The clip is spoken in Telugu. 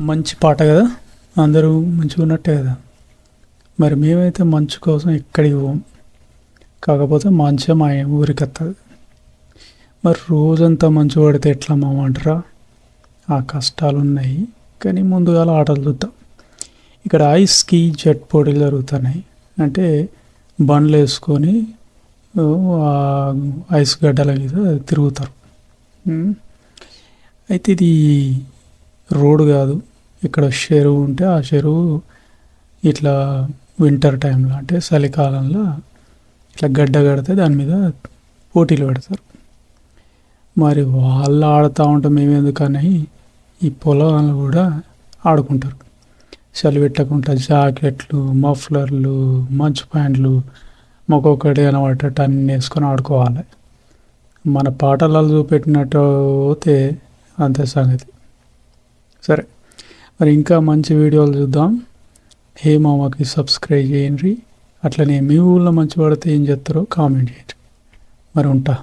మంచి పాట కదా? అందరూ మంచిగా ఉన్నట్టే కదా? మరి మేమైతే మంచు కోసం ఎక్కడికి పోం? కాకపోతే మంచిగా మా ఊరికి వస్తుంది మరి రోజంతా మంచు పడితే ఎట్లా మామ ఆ కష్టాలు ఉన్నాయి కానీ ముందుగా ఆటలు చూద్దాం. ఇక్కడ ఐస్కి జెట్ పోటీలు జరుగుతున్నాయి. అంటే బండ్లు వేసుకొని ఐస్ గడ్డల మీద తిరుగుతారు. అయితే ఇది రోడ్ కాదు. ఇక్కడ చెరువు ఉంటే ఆ చెరువు ఇట్లా వింటర్ టైంలో అంటే చలికాలంలో ఇట్లా గడ్డ కడితే దాని మీద పోటీలు పెడతారు. మరి వాళ్ళు ఆడుతూ ఉంటాం మేము ఎందుకని ఈ పొలాలు కూడా ఆడుకుంటారు. చలి పెట్టకుండా జాకెట్లు మఫ్లర్లు మంచు ప్యాంట్లు మొక్కొక్కటి అనబడేటట్టు అన్నీ వేసుకొని ఆడుకోవాలి. మన పాటలలో చూపెట్టినట్టు పోతే అంతే సంగతి. సరే. మరి ఇంకా మంచి వీడియోలు చూద్దాం. హే మామకి సబ్స్క్రైబ్ చేయండి. అట్లనే మీ ఊళ్ళో మంచి పడితే ఏం చేస్తారో కామెంట్ చేయండి. మరి ఉంటా.